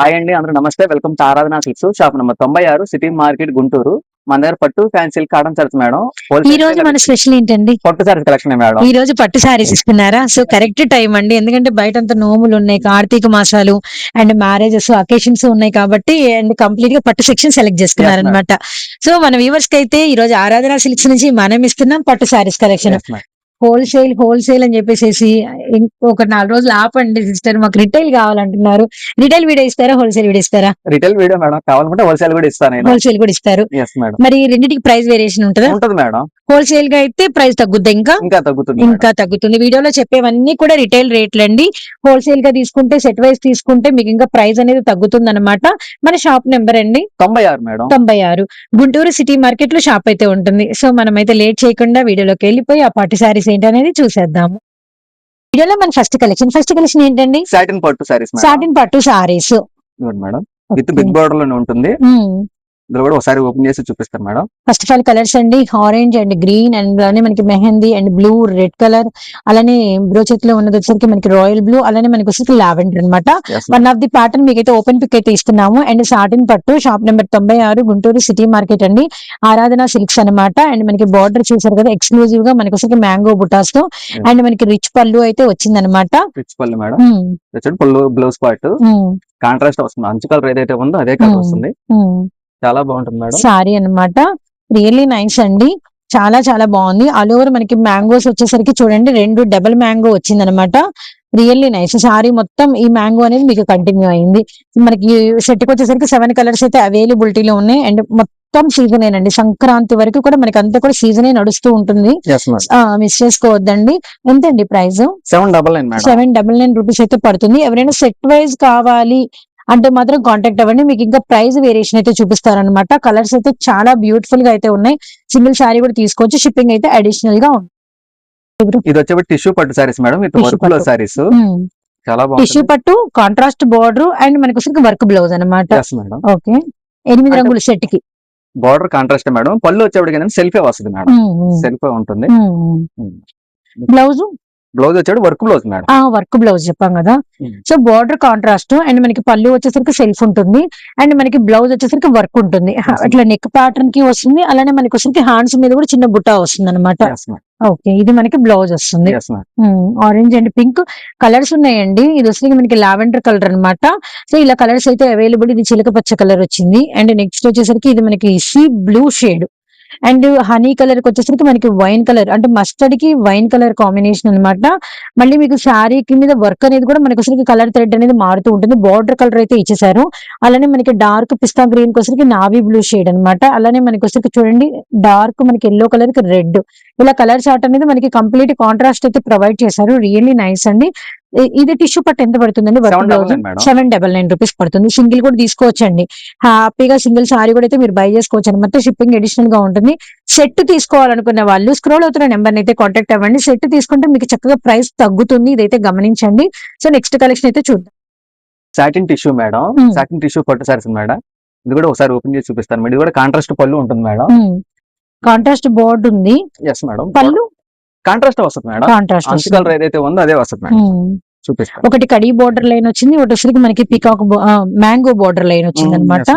Hi అండి అందరూ నమస్తే. Welcome to Aradhana silks shop number తొంభై ఆరు సిటీ మార్కెట్ గుంటూరు. మన దగ్గర పట్టు ఫ్యాన్సీ కాటన్ సారీస్ మేడం. ఈ రోజు మన స్పెషల్ ఏంటండి? పట్టు సారీస్ కలెక్షన్ మేడం. ఈ రోజు పట్టు శారీస్ ఇస్తున్నారా సో కరెక్ట్ టైం అండి. ఎందుకంటే బయట అంతా నోములు ఉన్నాయి కార్తీక మాసాలు అండ్ మ్యారేజెస్ అకేషన్స్ ఉన్నాయి కాబట్టి అండ్ కంప్లీట్గా పట్టు సెక్షన్ సెలెక్ట్ చేసుకున్నారు అనమాట సో మన వ్యూవర్స్కి అయితే ఈ రోజు ఆరాధన సిల్క్స్ నుంచి మనం ఇస్తున్నాం పట్టు శారీస్ కలెక్షన్. హోల్సేల్ హోల్సేల్ అని చెప్పేసి ఒక నాలుగు రోజులు ఆపండి సిస్టర్ మాకు రిటైల్ కావాలంటున్నారు. రిటైల్ వీడియో ఇస్తారా హోల్సేల్ వీడియో ఇస్తారా? రిటైల్ వీడియో మేడం కావాలనుకుంటే హోల్సేల్ కూడా ఇస్తాను హోల్సేల్ కూడా ఇస్తారు. మరి రెండింటికి ప్రైస్ వేరియేషన్ ఉంటుందా? ఉంటుంది మేడం. హోల్సేల్గా అయితే ప్రైస్ తగ్గుద్దా. ఇంకా ఇంకా తగ్గుతుంది. ఇంకా తగ్గుతుంది. వీడియోలో చెప్పేవన్నీ కూడా రిటైల్ రేట్లు అండి. హోల్సేల్గా తీసుకుంటే సెట్ వైజ్ తీసుకుంటే మీకు ఇంకా ప్రైస్ అనేది తగ్గుతుంది అనమాట మన షాప్ నెంబర్ అండి. తొంభై ఆరు మేడం. తొంభై ఆరు. గుంటూరు సిటీ మార్కెట్లో షాప్ అయితే ఉంటుంది. సో మనం అయితే లేట్ చేయకుండా వీడియోలోకి వెళ్ళిపోయి ఆ పట్టు శారీస్ ఏంటనేది చూసేద్దాము. వీడియోలో మన ఫస్ట్ కలెక్షన్ ఫస్ట్ కలెక్షన్ ఏంటండి? సాటిన్ పట్టు సారీస్ సాటిన్ పట్టు మేడం. విత్ బిగ్ బోర్డర్లోనే ఉంటుంది. ఇందులో కూడా ఒకసారి ఓపెన్ చేసి చూపిస్తాను madam. First of all colours అండి ఆరెంజ్ అండ్ గ్రీన్ అండ్ అలానే మనకి mehndi and blue red colour అలానే బ్రో చేతిలో ఉన్నది వచ్చేసరికి మనకి రాయల్ బ్లూ అలానే మనకి వచ్చేసరికి లావెండర్ అన్నమాట. Yes, one of the pattern మీకైతే ఓపెన్ పిక్ అయితే ఇస్తున్నాము. అండ్ సాటిన్ పట్టు షాప్ నెంబర్ తొంభై ఆరు గుంటూరు సిటీ మార్కెట్ అండి. ఆరాధన సిల్క్స్ అన్నమాట. అండ్ మనకి బార్డర్ చూసారు కదా ఎక్స్క్లూజివ్గా మనకి వచ్చేసరికి మ్యాంగో బుటాస్. తో. అండ్ మనకి రిచ్ పళ్ళు అయితే వచ్చిందనమాట రిచ్ పళ్ళు మేడం. వచ్చాడు పళ్ళు బ్లౌజ్ పార్ట్ కాంట్రాస్ట్ వస్తుంది. అంచు కలర్ ఏదైతే ఉందో అదే కలర్ Hmm. వస్తుంది. చాలా బాగుంటుంది మేడం. సారీ అన్నమాట. రియల్లీ నైస్ అండి. చాలా చాలా బాగుంది. ఆల్ ఓవర్ మనకి మ్యాంగోస్ వచ్చేసరికి చూడండి రెండు డబల్ మ్యాంగో వచ్చింది అనమాట రియల్లీ నైస్ సారీ మొత్తం ఈ మ్యాంగో అనేది మీకు కంటిన్యూ అయింది. మనకి కి వచ్చేసరికి సెవెన్ కలర్స్ అయితే అవైలబిలిటీలో ఉన్నాయి. అండ్ మొత్తం సీజన్ ఏనండి. సంక్రాంతి వరకు కూడా మనకి అంతా కూడా సీజనే నడుస్తూ ఉంటుంది. మిస్ చేసుకోవద్దండి. ఎంతండి price? Seven double nine seven double nine rupees అయితే పడుతుంది. ఎవరైనా సెట్ వైజ్ కావాలి అంటే మాత్రం కాంటాక్ట్ అవ్వండి. మీకు ఇంకా ప్రైస్ వేరియేషన్ అయితే చూపిస్తారనమాట కలర్స్ అయితే చాలా బ్యూటిఫుల్గా అయితే ఉన్నాయి. సింగిల్ శారీ కూడా తీసుకోవచ్చు. షిప్పింగ్ అయితే అడిషనల్గా ఉంది. ఇది వచ్చేసి టిష్యూ పట్టు సారీస్ మేడం. సారీస్ చాలా టిష్యూ పట్టు కాంట్రాస్ట్ బార్డర్ అండ్ మనకి వర్క్ బ్లౌజ్ అనమాట ఓకే ఎనిమిది రంగుల సెట్కి బార్డర్ కాంట్రాస్ట్ మేడం. పళ్ళు వచ్చేప్పటికి సెల్ఫే వస్తుంది మేడం. సెల్ఫ్ ఉంటుంది. బ్లౌజ్ బ్లౌజ్ వచ్చాడు వర్క్ బ్లౌజ్ మేడం. ఆ వర్క్ బ్లౌజ్ చెప్పాం కదా. సో బార్డర్ కాంట్రాస్ట్ అండ్ మనకి పళ్ళు వచ్చేసరికి సెల్ఫ్ ఉంటుంది. అండ్ మనకి బ్లౌజ్ వచ్చేసరికి వర్క్ ఉంటుంది. ఇట్లా నెక్ ప్యాటర్న్కి వస్తుంది. అలానే మనకి వచ్చరికి హ్యాండ్స్ మీద కూడా చిన్న బుట్ట వస్తుంది అనమాట ఓకే ఇది మనకి బ్లౌజ్ వస్తుంది. ఆరెంజ్ అండ్ పింక్ కలర్స్ ఉన్నాయండి. ఇది వచ్చేసరికి మనకి లావెండర్ కలర్ అన్నమాట. సో ఇలా కలర్స్ అయితే అవైలబుల్ ఇది చిలక పచ్చ కలర్ వచ్చింది. అండ్ నెక్స్ట్ వచ్చేసరికి ఇది మనకి sea blue shade and honey కలర్కి వచ్చేసరికి మనకి వైన్ కలర్ అంటే మస్టర్డ్కి వైన్ కలర్ కాంబినేషన్ అన్నమాట. మళ్ళీ మీకు శారీ మీద వర్క్ అనేది కూడా మనకి వచ్చరికి కలర్ థ్రెడ్ అనేది మారుతూ ఉంటుంది. బార్డర్ కలర్ అయితే ఇచ్చేసారు. అలానే మనకి డార్క్ పిస్తా గ్రీన్ వచ్చరికి నావీ బ్లూ షేడ్ అనమాట అలానే మనకి వచ్చరికి చూడండి డార్క్ మనకి ఎల్లో కలర్కి రెడ్. ఇలా కలర్ చార్ట్ అనేది మనకి కంప్లీట్ కాంట్రాస్ట్ అయితే ప్రొవైడ్ చేశారు. రియల్లీ నైస్ అండి. ఇది టిష్యూ పట్టు ఎంత పడుతుందండి? Seven double nine madam. Seven double nine rupees పడుతుంది. సింగిల్ కూడా తీసుకోవచ్చండి. హ్యాపీగా సింగిల్ సారీ కూడా అయితే మీరు బై చేసుకోవచ్చు అనమాట షిప్పింగ్ అడిషనల్గా ఉంటుంది. సెట్ తీసుకోవాలనుకున్న వాళ్ళు స్క్రోల్ అవుతున్న నెంబర్ అయితే కాంటాక్ట్ అవ్వండి. సెట్ తీసుకుంటే మీకు చక్కగా ప్రైస్ తగ్గుతుంది. ఇదైతే గమనించండి. సో నెక్స్ట్ కలెక్షన్ అయితే చూద్దాం. Satin tissue madam. Hmm. Satin tissue పట్టు సారీస్ మేడం. ఇది కూడా ఒకసారి ఓపెన్ చేసి చూపిస్తాను. మేడం ఇది కూడా కాంట్రాస్ట్ పళ్ళు ఉంటుంది మేడం. కాంట్రాస్ట్ బోర్డు ఉంది. ఎస్ మేడం పళ్ళు? కాంట్రాస్ట్ వస్తుంది మేడం. కాంట్రాస్ట్ అంచు కలర్ ఏదైతే ఉందో అదే వస్తుంది మేడం. చూపిస్తాను. ఒకటి కడీ బోర్డర్ లైన్ వచ్చింది ఒకటి వచ్చేసరికి మనకి పీకాక్ మ్యాంగో బోర్డర్ లైన్ వచ్చింది అనమాట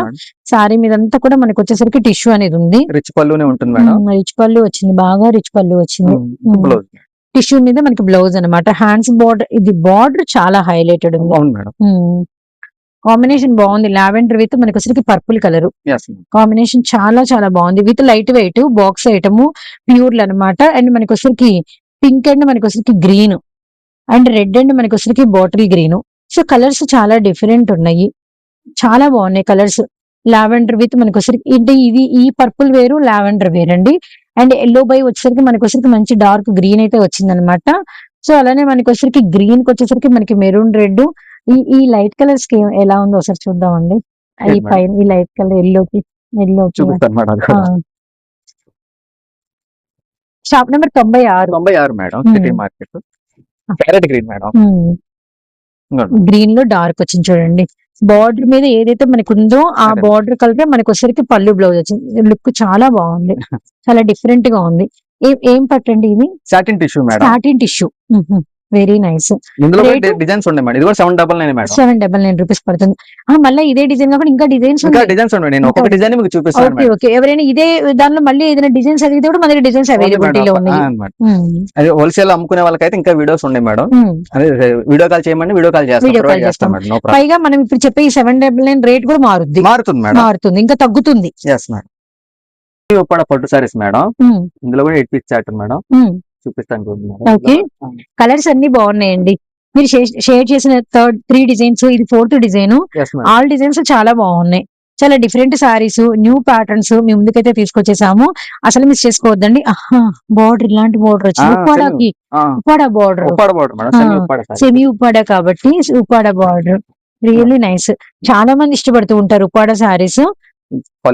సారీ మీదంతా కూడా మనకి వచ్చేసరికి టిష్యూ అనేది ఉంది. రిచ్ పళ్ళునే ఉంటుంది మేడం. రిచ్ పళ్ళు వచ్చింది బాగా రిచ్ పళ్ళు వచ్చింది. బ్లౌజ్ టిష్యూ మీద మనకి బ్లౌజ్ అన్నమాట. హ్యాండ్స్ బార్డర్ ఇది బార్డర్ చాలా హైలైటెడ్ ఉంది. అవును మేడం. కాంబినేషన్ బాగుంది. లావెండర్ విత్ మనకి వచ్చరికి పర్పుల్ కలర్. కాంబినేషన్ చాలా చాలా బాగుంది. With light weight box item ప్యూర్లు అన్నమాట. అండ్ మనకి వచ్చరికి పింక్ అండ్ మనకి వచ్చరికి గ్రీన్. అండ్ రెడ్ అండ్ మనకి వచ్చరికి బాటిల్ గ్రీన్. సో కలర్స్ చాలా డిఫరెంట్ ఉన్నాయి. చాలా బాగున్నాయి కలర్స్. లావెండర్ విత్ మనకి వచ్చరికి అంటే ఇది ఈ పర్పుల్ వేరు లావెండర్ వేరు అండి అండ్ ఎల్లో బై వచ్చేసరికి మనకి వచ్చరికి మంచి డార్క్ గ్రీన్ అయితే వచ్చిందనమాట సో అలానే మనకి వచ్చరికి గ్రీన్కి వచ్చేసరికి మనకి మెరూన్ రెడ్ ఈ ఈ లైట్ కలర్స్కి ఎలా ఉందో ఒకసారి చూద్దామండి. ఈ పైన ఈ లైట్ కలర్ ఎల్లోకి కూడా. షాప్ నెంబర్ తొంభై ఆరు. తొంభై ఆరు madam Hmm. City market. Parrot green madam. గ్రీన్లో డార్క్ వచ్చింది చూడండి. బార్డర్ మీద ఏదైతే మనకు ఉందో ఆ. బార్డర్ కలర్ మనకి వచ్చరికి పళ్ళు బ్లౌజ్ వచ్చింది. లుక్ చాలా బాగుంది. చాలా డిఫరెంట్గా ఉంది. ఏం ఏం పట్టండి ఇది? Satin tissue madam. Satin tissue very nice ఇందులో? డిజైన్స్ ఉన్నాయి మేడం. ఇది కూడా seven double nine madam. Seven double nine rupees పడుతుంది. ఆ, మళ్ళీ ఇదే డిజైన్ కాకుండా ఇంకా డిజైన్స్ ఇంకా డిజైన్స్ ఉన్నాయి. నేను డిజైన్ మీకు చూపిస్తాను ఓకే ఎవరైనా ఇదే దానిలో మళ్ళీ ఏదైనా డిజైన్స్ అడిగితే కూడా మన దగ్గర డిజైన్స్ అవైలబిలిటీలో. ఉన్నాయి. అది హోల్సేల్ అమ్ముకునే వాళ్ళకైతే ఇంకా వీడియోస్ ఉన్నాయి మేడం. ఉమ్. అదే వీడియో కాల్ చేయమని వీడియో కాల్ చేస్తాం. చేస్తాం. మేడం. పైగా మనం ఇప్పుడు చెప్పే ఈ సెవెన్ డబల్ నైన్ రేట్ కూడా మారుద్ది. మారుతుంది మేడం. మారుతుంది. ఇంకా తగ్గుతుంది. ఎస్ మేడం పట్టు సారీస్ మేడం. ఉమ్, ఇందులో కూడా ఎయిట్ పీస్ చార్ట్ మేడం. చూపిస్తాను. Okay. కలర్స్ అన్ని బాగున్నాయండి. మీరు షేర్ చేసిన థర్డ్ త్రీ డిజైన్స్ ఇది ఫోర్త్ డిజైన్. ఆల్ డిజైన్స్ చాలా బాగున్నాయి. చాలా డిఫరెంట్ సారీస్ న్యూ ప్యాటర్న్స్ మీ ముందుకైతే తీసుకొచ్చేసాము. అసలు మిస్ చేసుకోవద్దండి. బార్డర్ ఇలాంటి బార్డర్ వచ్చింది ఉప్పాడకి. ఉప్పాడ బార్డర్. సెమీ ఉప్పాడ కాబట్టి ఉప్పాడ బార్డర్. Really nice. చాలా మంది ఇష్టపడుతూ ఉంటారు ఉప్పాడ సారీస్.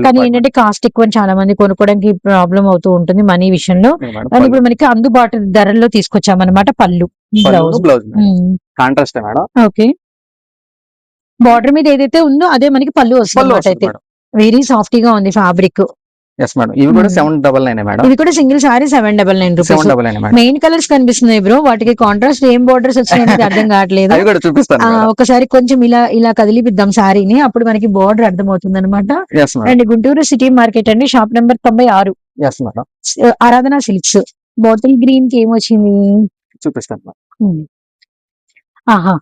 కానీ ఏంటంటే కాస్ట్ ఎక్కువ చాలా మంది కొనుక్కోవడానికి ప్రాబ్లం అవుతూ ఉంటుంది మనీ విషయంలో. కానీ ఇప్పుడు మనకి అందుబాటు ధరల్లో తీసుకొచ్చామన్నమాట పళ్ళు blouse. Contrast madam. Okay. Border మీద ఏదైతే ఉందో అదే మనకి పళ్ళు వస్తుంది అయితే. వెరీ సాఫ్ట్గా ఉంది ఫ్యాబ్రిక్ ఎస్ మేడం ఇవి కూడా. సెవెన్ డబల్ నైన్ మేడం ఇది కూడా single saree seven double nine seven double nine main colours కనిపిస్తున్నాయి బ్రో వాటికి కాంట్రాస్ట్ ఏం బార్డర్స్ వచ్చినాయి అర్థం కావట్లేదు. అవి కూడా చూపిస్తాను ఒకసారి కొంచెం ఇలా ఇలా కదిలిపిద్దాం సారీని. అప్పుడు మనకి బార్డర్ అర్థమవుతుంది అనమాట yes madam and Guntur city market అండి షాప్ నెంబర్ తొంభై ఆరు. ఆరాధన సిల్క్స్. బాటిల్ గ్రీన్కి ఏమొచ్చింది? చూపిస్తాను Hmm. ఆహా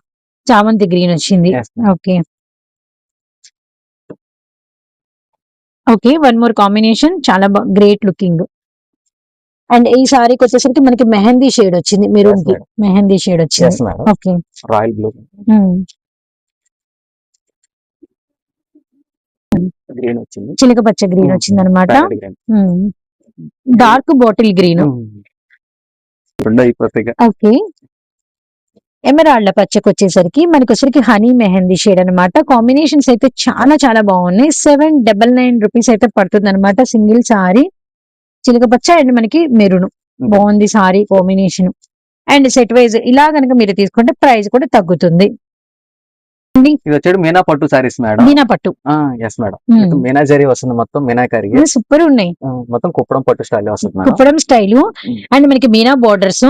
చామంతి గ్రీన్ వచ్చింది. Okay okay one more combination చాలా గ్రేట్ లుకింగ్ అండ్ ఈ సారీకి వచ్చేసరికి మనకి మెహందీ షేడ్ వచ్చింది. madam. మెహందీ షేడ్ వచ్చింది. Okay royal blue Hmm. Green వచ్చింది. చిలక పచ్చ గ్రీన్ Hmm. వచ్చింది అనమాట. Dark bottle green Hmm. Okay ఎమరాళ్ళ పచ్చకి వచ్చేసరికి మనకి వచ్చరికి హనీ మెహందీ షేడ్ అన్నమాట కాంబినేషన్స్ అయితే చాలా చాలా బాగున్నాయి. సెవెన్ డబల్ నైన్ రూపీస్ అయితే పడుతుంది అనమాట సింగిల్ సారీ. చిలక పచ్చ అండ్ మనకి మెరును. బాగుంది saree combination. And set wise ఇలా గనక మీరు తీసుకుంటే ప్రైస్ కూడా తగ్గుతుంది. ఇది మీనా పట్టు సారీస్ మేడం. దీనా పట్టు ఎస్ మేడం. మీనా జరీ వస్తుంది మొత్తం మీనాకరి. సూపర్ ఉన్నాయి. మొత్తం కుప్పడం పట్టు స్టైల్ వస్తుంది కుప్పడం స్టైల్ అండ్ మనకి మీనా బోర్డర్స్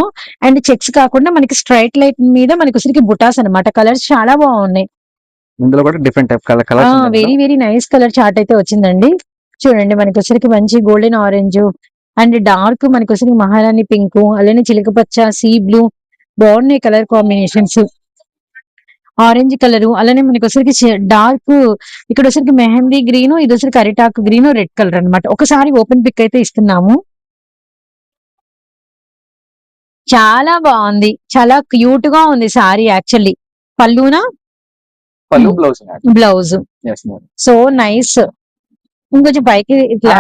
అండ్ చెక్స్ కాకుండా మనకి స్ట్రైట్ లైట్ మీద మనకి వచ్చరికి బుటాస్ అన్నమాట. కలర్స్ చాలా బాగున్నాయి. ఇందులో కూడా different type colour colour very very nice colour chart అయితే వచ్చిందండి. చూడండి మనకి వచ్చరికి మంచి గోల్డెన్ ఆరెంజ్ అండ్ డార్క్ మనకి వచ్చరికి మహారాణి పింక్ అలానే చిలక పచ్చ సీ బ్లూ బాగున్నాయి కలర్ కాంబినేషన్స్ ఆరెంజ్ కలర్ అలానే మనకి వచ్చరికి డార్క్ ఇక్కడ వచ్చరికి మెహందీ గ్రీన్ ఇది వచ్చరికి అరిటాక్ గ్రీన్ రెడ్ కలర్ అన్నమాట. ఒకసారి ఓపెన్ పిక్ అయితే ఇస్తున్నాము. చాలా బాగుంది. చాలా క్యూట్గా ఉంది సారీ యాక్చువల్లీ. పళ్ళునా? Hmm. Blouse blouse. So nice. ఇంకొంచెం పైకి ఇట్లా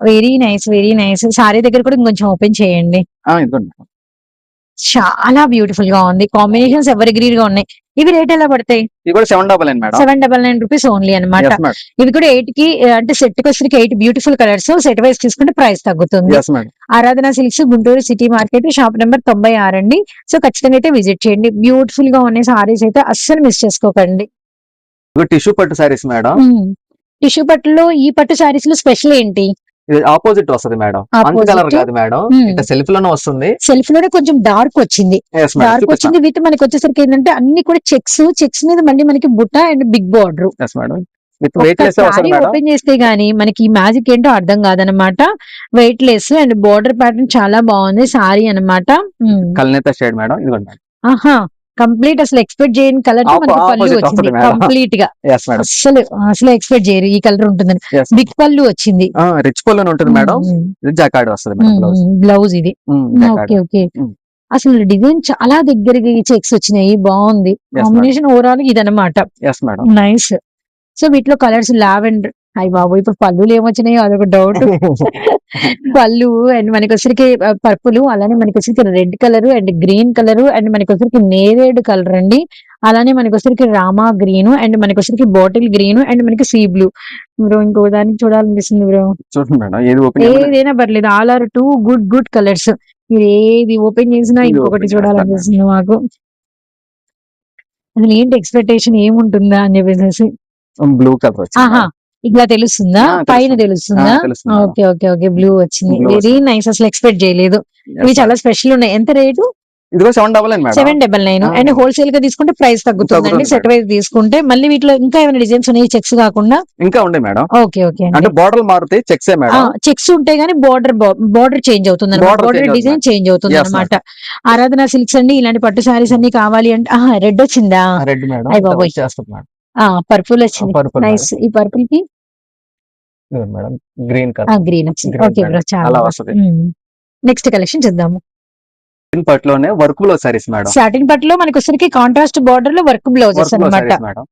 very nice very nice. Saree దగ్గర కూడా ఇంకొంచెం ఓపెన్ చేయండి. చాలా బ్యూటిఫుల్గా ఉంది. కాంబినేషన్స్ ఎవరి గ్రీన్గా ఉన్నాయి. ఇవి రేట్ ఎలా పడతాయి? ఇది కూడా seven double nine seven double nine rupees only అనమాట ఇవి కూడా ఎయిట్కి అంటే సెట్కి వచ్చరికి eight beautiful colours set wise తీసుకుంటే ప్రైస్ తగ్గుతుంది. Aradhana silks Guntur city market shop number తొంభై ఆరు అండి. సో ఖచ్చితంగా అయితే విజిట్ చేయండి. బ్యూటిఫుల్గా ఉన్నాయి సారీస్ అయితే అస్సలు మిస్ చేసుకోకండి. టిష్యూ పట్టు సారీస్ మేడం టిష్యూ పట్టులో ఈ పట్టు సారీస్లో స్పెషల్ ఏంటి? ఇది ఆపోజిట్ వస్తుంది మేడం. అంత? కలర్ కాదు మేడం. Hmm. ఇట్లా సెల్ఫ్లోనే వస్తుంది. సెల్ఫ్లోనే కొంచెం డార్క్ వచ్చింది. డార్క్ వచ్చింది. విత్ మనకి వచ్చేసరికి ఏంటంటే అన్ని కూడా చెక్స్ చెక్స్ మీద మళ్ళీ మనకి బుట్ట and big border madam? Open చేస్తే గానీ మనకి ఈ మ్యాజిక్ ఏంటో అర్థం కాదనమాట weight less and border pattern చాలా బాగుంది. సారీ అనమాట కల్నేత షేడ్ మేడం. ఇదిగోండి మేడం. ఆహా. కంప్లీట్ అసలు ఎక్స్పెక్ట్ చేయని కలర్ మనకి పళ్ళు వచ్చింది. కంప్లీట్గా అసలు అసలు ఎక్స్పెక్ట్ చేయరు ఈ కలర్ ఉంటుందని. బిగ్ పళ్ళు వచ్చింది. రిచ్ పళ్ళు ఉంటుంది మేడం జకాడ్ వస్తుంది బ్లౌజ్ ఇది. Okay okay. అసలు డిజైన్ చాలా దగ్గరికి చెక్స్ వచ్చినాయి. బాగుంది. కాంబినేషన్ ఓవరాల్ ఇది అనమాట ఎస్ మేడం నైస్. సో వీటిలో కలర్స్ లావెండర్ అయ్యి బాబు ఇప్పుడు పళ్ళులు ఏమొచ్చినాయో అదొక డౌట్ పళ్ళు అండ్ మనకి వచ్చరికి పర్పుల్ అలానే మనకి వచ్చరికి red colour and green colour and మనకి వచ్చరికి నేరేడ్ కలర్ అండి. అలానే మనకి వచ్చరికి రామా గ్రీన్ అండ్ మనకి వచ్చరికి బాటిల్ గ్రీన్ అండ్ మనకి సీ బ్లూ. బ్రో ఇంకో దానికి చూడాలనిపిస్తుంది బ్రో. ఏదైనా పర్లేదు all are too good good colours. మీరు ఏది ఓపెన్ చేసినా ఇంకొకటి చూడాలనిపిస్తుంది మాకు. అసలు ఏంటి ఎక్స్పెక్టేషన్ ఏముంటుందా అని చెప్పేసి బ్లూ కలర్ ఇట్లా తెలుస్తుందా? పైన తెలుస్తుంది. Okay okay okay. బ్లూ వచ్చింది. వెరీ నైస్ అసలు ఎక్స్పెక్ట్ చేయలేదు. ఇవి చాలా స్పెషల్ ఉన్నాయి. ఎంత రేటు? ఇదిగో seven double nine seven double nine. And హోల్సేల్గా తీసుకుంటే ప్రైస్ తగ్గుతుందండి. తగ్గుతుంది సెట్ వైజ్ తీసుకుంటే మళ్ళీ వీటిలో ఇంకా ఏమైనా డిజైన్స్ ఉన్నాయి? చెక్స్ కాకుండా? ఇంకా ఉండే మేడం ఓకే ఓకే అంటే బోర్డర్ మారుతాయి చెక్సే చెక్స్ ఉంటాయి కానీ బార్డర్ బార్డర్ చేంజ్ అవుతుంది బార్డర్ డిజైన్ చేంజ్ అవుతుంది అనమాట ఆరాధన సిల్క్స్ అండి. ఇలాంటి పట్టు సారీస్ అన్ని కావాలి అంటే రెడ్ వచ్చిందా? రెడ్ మేడం పర్పుల్ వచ్చింది. Purple nice. ఈ పర్పుల్కి? Madam green colour. గ్రీన్ వచ్చింది. ఓకే. బ్రో చాలా వస్తది. నెక్స్ట్ కలెక్షన్ చూద్దాము. గ్రీన్ పట్టులోనే వర్క్లో సారీస్ మేడం. సాటిన్ పట్టులో మనకి వచ్చరికి కాంట్రాస్ట్ బార్డర్లో వర్క్ బ్లౌజెస్లో మేడం.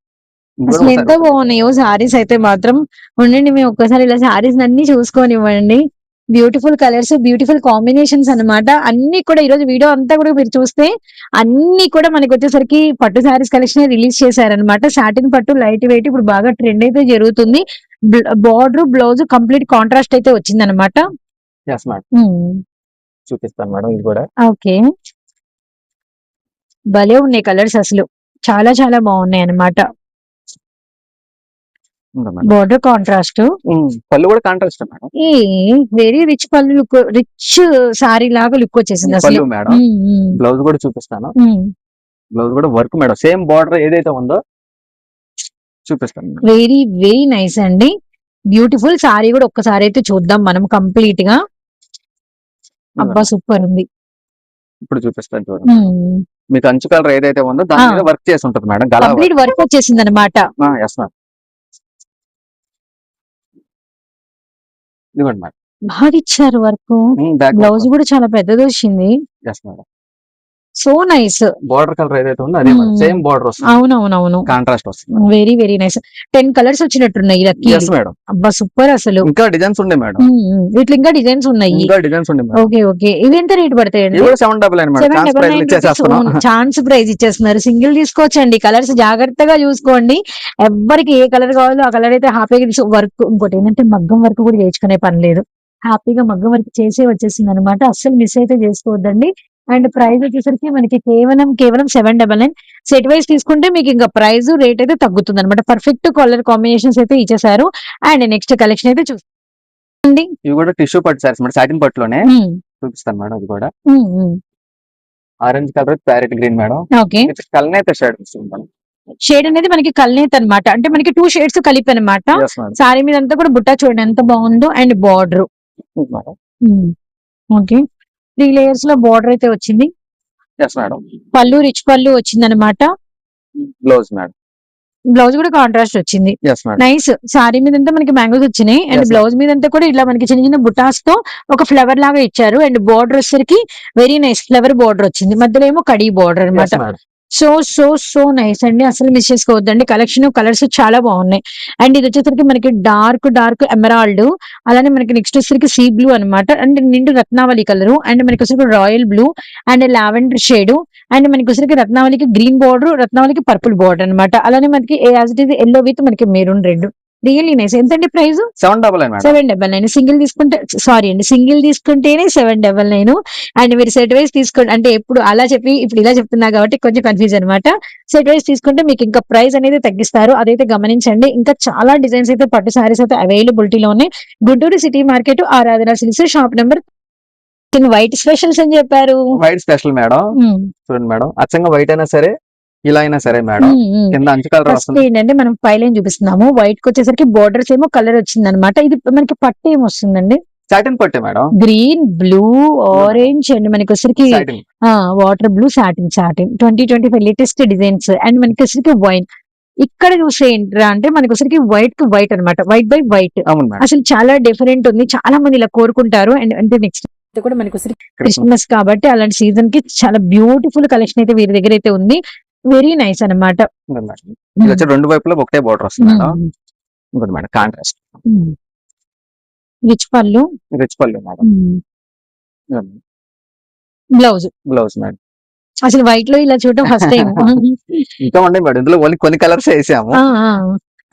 అసలు ఎంత బాగున్నాయో సారీస్ అయితే మాత్రం. ఉండండి మేము ఒక్కసారి ఇలా సారీస్ అన్ని చూసుకోనివ్వండి బ్యూటిఫుల్ కలర్స్ బ్యూటిఫుల్ కాంబినేషన్స్ అన్నమాట. అన్ని కూడా ఈ రోజు వీడియో అంతా కూడా మీరు చూస్తే అన్ని కూడా మనకి వచ్చేసరికి పట్టు సారీస్ కలెక్షన్ రిలీజ్ చేశారనమాట సాటిన్ పట్టు లైట్ వెయిట్ ఇప్పుడు బాగా ట్రెండ్ అయితే జరుగుతుంది. బార్డర్ బ్లౌజ్ కంప్లీట్ కాంట్రాస్ట్ అయితే వచ్చింది అనమాట చూపిస్తాను మేడం ఇది కూడా. ఓకే. భలే ఉన్నాయి కలర్స్ అసలు. చాలా చాలా బాగున్నాయి మేడం బార్డర్ కాంట్రాస్ట్ పళ్ళు కూడా కాంట్రాస్ట్ మేడం? ఈ వెరీ రిచ్ పళ్ళు లుక్ రిచ్ సారీ లాగా లుక్ వచ్చేసింది అసలు. మేడం? బ్లౌజ్ కూడా చూపిస్తాను. బ్లౌజ్ కూడా వర్క్ మేడం. సేమ్ బార్డర్ ఏదైతే ఉందో చూపిస్తాను. వెరీ వెరీ నైస్ అండి. బ్యూటిఫుల్ సారీ కూడా ఒక్కసారి అయితే చూద్దాం మనం కంప్లీట్గా. అబ్బా సూపర్ ఉంది. ఇప్పుడు చూపిస్తాను చూడండి. మీకు అంచు కలర్ ఏదైతే ఉందో దాని. మీద వర్క్ చేసి ఉంటుంది మేడం. కంప్లీట్ వర్క్ వచ్చేసింది అనమాట ఇదిగోండి మేడం. బాగా ఇచ్చారు వర్క్. బ్లౌజ్ కూడా చాలా పెద్దది వచ్చింది. Yes madam so nice border colour ఏదైతే ఉందో అదే Hmm. సేమ్ బార్డర్ వస్తుంది. అవునవునవును. కాంట్రాస్ట్ వస్తుంది. Very very nice ten colours వచ్చినట్టున్నాయి lucky madam. అబ్బా సూపర్ అసలు. ఇంకా డిజైన్స్ ఉండే మేడం. ఉమ్, ఉమ్. వీటిలో ఇంకా డిజైన్స్ ఉన్నాయి. ఇంకా డిజైన్స్ మేడం. ఓకే ఓకే ఇవి ఎంత రేట్ పడతాయండి సెవెన్ డబల్ ఛాన్స్ ప్రైజ్ ఇచ్చేస్తున్నారు. సింగిల్ తీసుకోవచ్చండి. కలర్స్ జాగ్రత్తగా చూసుకోండి. ఎవ్వరికి ఏ కలర్ కావాలో ఆ కలర్ అయితే హ్యాపీగా వర్క్ ఇంకోటి ఏంటంటే మగ్గం వర్క్ కూడా చేయించుకునే పని లేదు. హ్యాపీగా మగ్గం వర్క్ చేసే వచ్చేసింది అనమాట అస్సలు మిస్ అయితే చేసుకోవద్దండి. అండ్ ప్రైస్ వచ్చేసరికి మనకి కేవలం కేవలం seven double nine. Set wise తీసుకుంటే మీకు ఇంకా ప్రైస్ రేట్ అయితే తగ్గుతుంది అనమాట పర్ఫెక్ట్ కలర్ కాంబినేషన్స్ అయితే ఇచ్చేసారు. అండ్ నెక్స్ట్ కలెక్షన్ అయితే చూడండి ఇవి కూడా టిష్యూ పట్టు సారీస్ మేడం సాటిన్ పట్టులోనే చూపిస్తాను మేడం ఇది కూడా. Orange colour parrot green madam. Okay. కలనేత shade వస్తుంది మేడం. షేడ్ అనేది మనకి కల్నేత్ అన్నమాట. అంటే మనకి టూ షేడ్స్ కలిపి అనమాట సారీ మీద అంతా కూడా బుట్ట చూడండి ఎంత బాగుందో అండ్ బార్డర్ ఓకే. త్రీ లేయర్స్లో బార్డర్ అయితే వచ్చింది. ఎస్ మేడం పళ్ళు రిచ్ పళ్ళు వచ్చింది అనమాట బ్లౌజ్ మేడం బ్లౌజ్ కూడా కాంట్రాస్ట్ వచ్చింది. ఎస్ మేడం నైస్ సారీ మీద అంతా మనకి మ్యాంగోస్ వచ్చినాయి. And Yes. బ్లౌజ్ మీద అంతా కూడా ఇలా మనకి చిన్న చిన్న బుటాస్తో ఒక ఫ్లవర్ లాగా ఇచ్చారు. అండ్ బార్డర్ వచ్చేసరికి వెరీ నైస్ ఫ్లవర్ బార్డర్ వచ్చింది. మధ్యలో ఏమో కడీ బార్డర్ ఎస్ అన్నమాట. సో సో సో నైస్ అండి. అసలు మిస్ చేసుకోవద్దండి. కలెక్షన్ కలర్స్ చాలా బాగున్నాయి. అండ్ ఇది వచ్చేసరికి మనకి డార్క్ డార్క్ ఎమరాల్డ్ అలానే మనకి నెక్స్ట్ వచ్చేసరికి సీ బ్లూ అన్నమాట. అండ్ నిండు రత్నావళి కలర్ అండ్ మనకి వచ్చేసరికి royal blue and lavender shade and మనకి వచ్చేసరికి రత్నావళికి గ్రీన్ బార్డర్ రత్నావళికి పర్పుల్ బార్డర్ అన్నమాట. అలానే మనకి as it is yellow with మనకి మెరూన్ రెడ్ రియల్లీ నైస్ ఎంతండి price seven double nine seven double nine. Single తీసుకుంటే సారీ అండి సింగిల్ తీసుకుంటేనే సెవెన్ డబల్ నైన్. అండ్ మీరు సెట్ వైజ్ తీసుకోండి. అంటే ఎప్పుడు అలా చెప్పి ఇప్పుడు ఇలా చెప్తున్నా కాబట్టి కొంచెం కన్ఫ్యూజ్ అనమాట సెట్ వైజ్ తీసుకుంటే మీకు ఇంకా ప్రైస్ అనేది తగ్గిస్తారు. అదైతే గమనించండి. ఇంకా చాలా డిజైన్స్ అయితే పట్టు సారీస్ అయితే అవైలబిలిటీలో ఉన్నాయి. Guntur city market Aradhana silks shop number white specials అని చెప్పారు. White special madam. చూడండి మేడం. అచ్చంగా వైట్ అయినా సరే ఇలా అయినా సరే మేడం. కింద అంచు కలర్ ఫస్ట్ వస్తుంది ఏంటంటే మనం పైలైన్ చూపిస్తున్నాము. వైట్కి వచ్చేసరికి బోర్డర్స్ ఏమో కలర్ వచ్చింది అనమాట ఇది మనకి పట్టు ఏమి వస్తుందండి? సాటిన్ పట్టే madam. Green blue orange and మనకి వచ్చరికి water blue satin satin twenty twenty five latest designs and మనకి వచ్చరికి వైన్ ఇక్కడ చూసే ఏంట్రా అంటే మనకి వచ్చరికి వైట్ టు వైట్ అన్నమాట. వైట్ బై వైట్ అసలు చాలా డిఫరెంట్ ఉంది. చాలా మంది ఇలా కోరుకుంటారు. అండ్ అంటే నెక్స్ట్ కూడా మనకి క్రిస్మస్ కాబట్టి అలాంటి సీజన్కి చాలా బ్యూటిఫుల్ కలెక్షన్ అయితే వీరి దగ్గర అయితే ఉంది. వెరీ నైస్ అనమాట. ఇది వచ్చి రెండు వైపులా ఒకటే బార్డర్ వస్తుంది మేడం. ఇంకోటి మేడం. కాంట్రాస్ట్ రిచ్ పళ్ళు. రిచ్ పళ్ళు మేడం. బ్లౌజ్. Blouse madam. అసలు వైట్లో ఇలా చూడటం ఫస్ట్ టైం ఇంకా ఉండే మేడం. ఇందులో ఓన్లీ కొన్ని కలర్స్ వేసాము.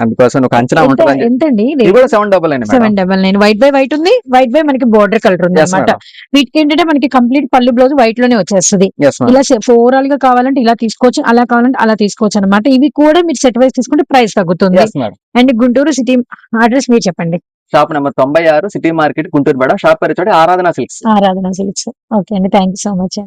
అందుకోసం ఒక అంచనా ఉంటుంది. ఎంతండి? కూడా seven double madam. Seven double nine white by white ఉంది. వైట్ బై మనకి బోర్డర్ కలర్ ఉంది అనమాట వీటికి ఏంటంటే మనకి కంప్లీట్ పళ్ళు బ్లౌజ్ వైట్లోనే వచ్చేస్తుంది. ఇలా ఓవరాల్గా కావాలంటే ఇలా తీసుకోవచ్చు అలా కావాలంటే అలా తీసుకోవచ్చు అనమాట ఇవి కూడా మీరు సెట్ వైజ్ తీసుకుంటే ప్రైస్ తగ్గుతుంది. అండ్ గుంటూరు సిటీ అడ్రస్ మీరు చెప్పండి. షాప్ నెంబర్ తొంభై ఆరు city market Guntur madam shop పేరు Aradhana silks Aradhana silks okay అండి. Thank you so much